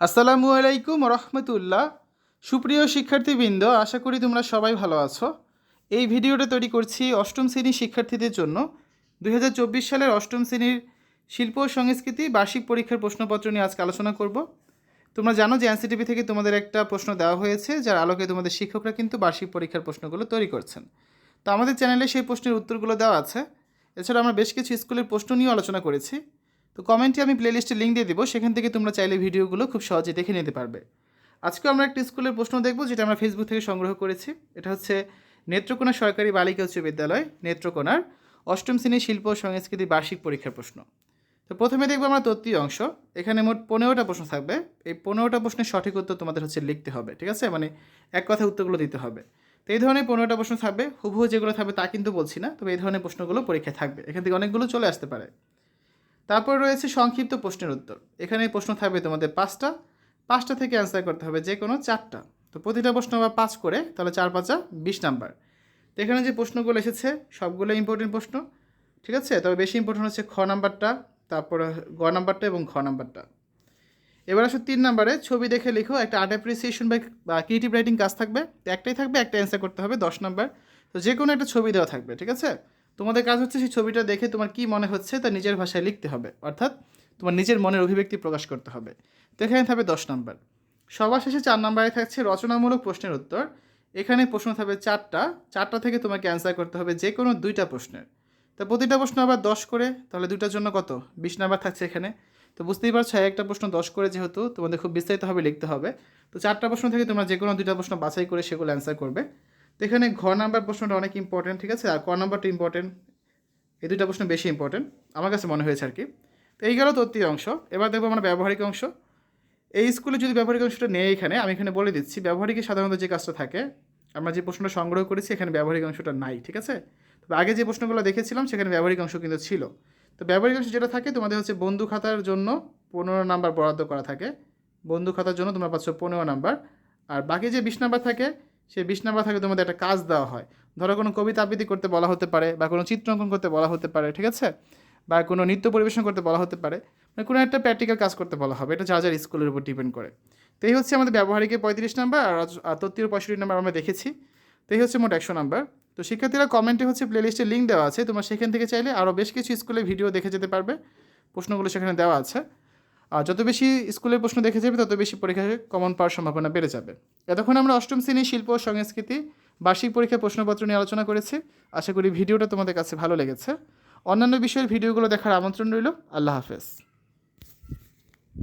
আসসালামু আলাইকুম রহমতুল্লাহ। সুপ্রিয় শিক্ষার্থীবৃন্দ, আশা করি তোমরা সবাই ভালো আছো। এই ভিডিওটা তৈরি করছি অষ্টম শ্রেণির শিক্ষার্থীদের জন্য। দুই হাজার চব্বিশ সালের অষ্টম শ্রেণির শিল্প ও সংস্কৃতি বার্ষিক পরীক্ষার প্রশ্নপত্র নিয়ে আজকে আলোচনা করব। তোমরা জানো যে এনসিটিভি থেকে তোমাদের একটা প্রশ্ন দেওয়া হয়েছে, যার আলোকে তোমাদের শিক্ষকরা কিন্তু বার্ষিক পরীক্ষার প্রশ্নগুলো তৈরি করছেন। তো আমাদের চ্যানেলে সেই প্রশ্নের উত্তরগুলো দেওয়া আছে। এছাড়া আমরা বেশ কিছু স্কুলের প্রশ্ন নিয়েও আলোচনা করেছি। তো কমেন্টে আমি প্লেলিস্টে লিঙ্ক দিয়ে দেবো, সেখান থেকে তোমরা চাইলে ভিডিওগুলো খুব সহজে দেখে নিতে পারবে। আজকে আমরা একটা স্কুলের প্রশ্ন দেখব, যেটা আমরা ফেসবুক থেকে সংগ্রহ করেছি। এটা হচ্ছে, নেত্রকোনা সরকারি বালিকা উচ্চ বিদ্যালয়, নেত্রকোনার অষ্টম শ্রেণির শিল্প ও সংস্কৃতি বার্ষিক পরীক্ষার প্রশ্ন। তো প্রথমে দেখব আমরা তত্ত্বীয় অংশ। এখানে মোট পনেরোটা প্রশ্ন থাকবে। এই পনেরোটা প্রশ্নের সঠিক উত্তর তোমাদের হচ্ছে লিখতে হবে, ঠিক আছে? মানে এক কথায় উত্তরগুলো দিতে হবে। তো এই ধরনের পনেরোটা প্রশ্ন থাকবে। হুবহু যেগুলো থাকবে তা কিন্তু বলছি না, তবে এই ধরনের প্রশ্নগুলো পরীক্ষায় থাকবে। এখান থেকে অনেকগুলো চলে আসতে পারে। তারপর রয়েছে সংক্ষিপ্ত প্রশ্নের উত্তর। এখানে প্রশ্ন থাকবে তোমাদের পাঁচটা। পাঁচটা থেকে অ্যান্সার করতে হবে যে কোনো চারটা। তো প্রতিটা প্রশ্ন আবার পাঁচ করে, তাহলে চার পাঁচা বিশ নাম্বার তো এখানে যে প্রশ্নগুলো এসেছে সবগুলো ইম্পর্টেন্ট প্রশ্ন, ঠিক আছে? তবে বেশি ইম্পর্টেন্ট হচ্ছে খ নাম্বারটা তারপর গ নাম্বারটা এবং খ নাম্বারটা এবার আসো তিন নাম্বারে ছবি দেখে লিখো, একটা আর্ট অ্যাপ্রিসিয়েশন বা ক্রিয়েটিভ রাইটিং কাজ থাকবে, তো একটাই থাকবে, একটা অ্যান্সার করতে হবে দশ নাম্বার তো যে কোনো একটা ছবি দেওয়া থাকবে, ঠিক আছে? তোমাদের কাজ হচ্ছে সেই ছবিটা দেখে তোমার কি মনে হচ্ছে তা নিজের ভাষায় লিখতে হবে। অর্থাৎ তোমার নিজের মনের অভিব্যক্তি প্রকাশ করতে হবে। তো এখানে থাকবে দশ নম্বর। সবার শেষে চার নম্বরে থাকছে রচনামূলক প্রশ্নের উত্তর। এখানে প্রশ্ন থাকবে চারটা। চারটা থেকে তোমাকে অ্যান্সার করতে হবে যে কোনো দুইটা প্রশ্নের। তো প্রতিটা প্রশ্ন আবার দশ করে, তাহলে দুইটার জন্য কত? বিশ নাম্বার থাকছে এখানে। তো বুঝতেই পারছ, এক একটা প্রশ্ন দশ করে যেহেতু তোমাদের খুব বিস্তারিতভাবে লিখতে হবে। তো চারটা প্রশ্ন থেকে তোমরা যে কোনো দুইটা প্রশ্ন বাছাই করে সেগুলো অ্যান্সার করবে। তো এখানে ঘ নাম্বার প্রশ্নটা অনেক ইম্পর্টেন্ট ঠিক আছে? আর ক নাম্বারটা ইম্পর্টেন্ট এই দুটা প্রশ্ন বেশি ইম্পর্টেন্ট আমার কাছে মনে হয়েছে আর কি তো এই গেল তত্ত্বীয় অংশ। এবার দেখব আমরা ব্যবহারিক অংশ। এই স্কুলে যদি ব্যবহারিক অংশটা নেই এখানে, আমি এখানে বলে দিচ্ছি, ব্যবহারিকে সাধারণত যে কাজটা থাকে, আমরা যে প্রশ্নটা সংগ্রহ করেছি, এখানে ব্যবহারিক অংশটা নাই, ঠিক আছে? তবে আগে যে প্রশ্নগুলো দেখেছিলাম, সেখানে ব্যবহারিক অংশ কিন্তু ছিল। তো ব্যবহারিক অংশ যেটা থাকে, তোমাদের হচ্ছে বন্ধু খাতার জন্য পনেরো নাম্বার বরাদ্দ করা থাকে। বন্ধু খাতার জন্য তোমরা পাচ্ছ পনেরো নাম্বার। আর বাকি যে বিশ নাম্বার থাকে সেই বিশ নাম্বার থাকে তোমাদের একটা কাজ দেওয়া হয়। ধরো কোনো কবিতা আবৃত্তি করতে বলা হতে পারে বা কোনো চিত্রাঙ্কন করতে বলা হতে পারে, ঠিক আছে? বা কোনো নৃত্য পরিবেশন করতে বলা হতে পারে মানে কোনো একটা প্র্যাকটিক্যাল কাজ করতে বলা হবে। এটা যা যার স্কুলের উপর ডিপেন্ড করে। তো এই হচ্ছে আমাদের ব্যবহারিকে পঁয়ত্রিশ নাম্বার আর তত্ত্বীয় পঁয়ষট্টি নাম্বার আমরা দেখেছি। তো এই হচ্ছে মোট একশো নাম্বার। তো শিক্ষার্থীরা কমেন্টে হচ্ছে প্লেলিস্টের লিঙ্ক দেওয়া আছে। তোমরা সেখান থেকে চাইলে আরও বেশ কিছু স্কুলে ভিডিও দেখে যেতে পারবে। প্রশ্নগুলো সেখানে দেওয়া আছে। যত বেশি স্কুলের প্রশ্ন দেখে যাবে, তত বেশি পরীক্ষায় কমন পাওয়ার সম্ভাবনা বেড়ে যাবে। এতক্ষণ আমরা অষ্টম শ্রেণির শিল্প সংস্কৃতি বার্ষিক পরীক্ষার প্রশ্নপত্র নিয়ে আলোচনা করেছি। আশা করি ভিডিওটা তোমাদের কাছে ভালো লেগেছে। অন্যান্য বিষয়ের ভিডিওগুলো দেখার আমন্ত্রণ রইল। আল্লাহ হাফেজ।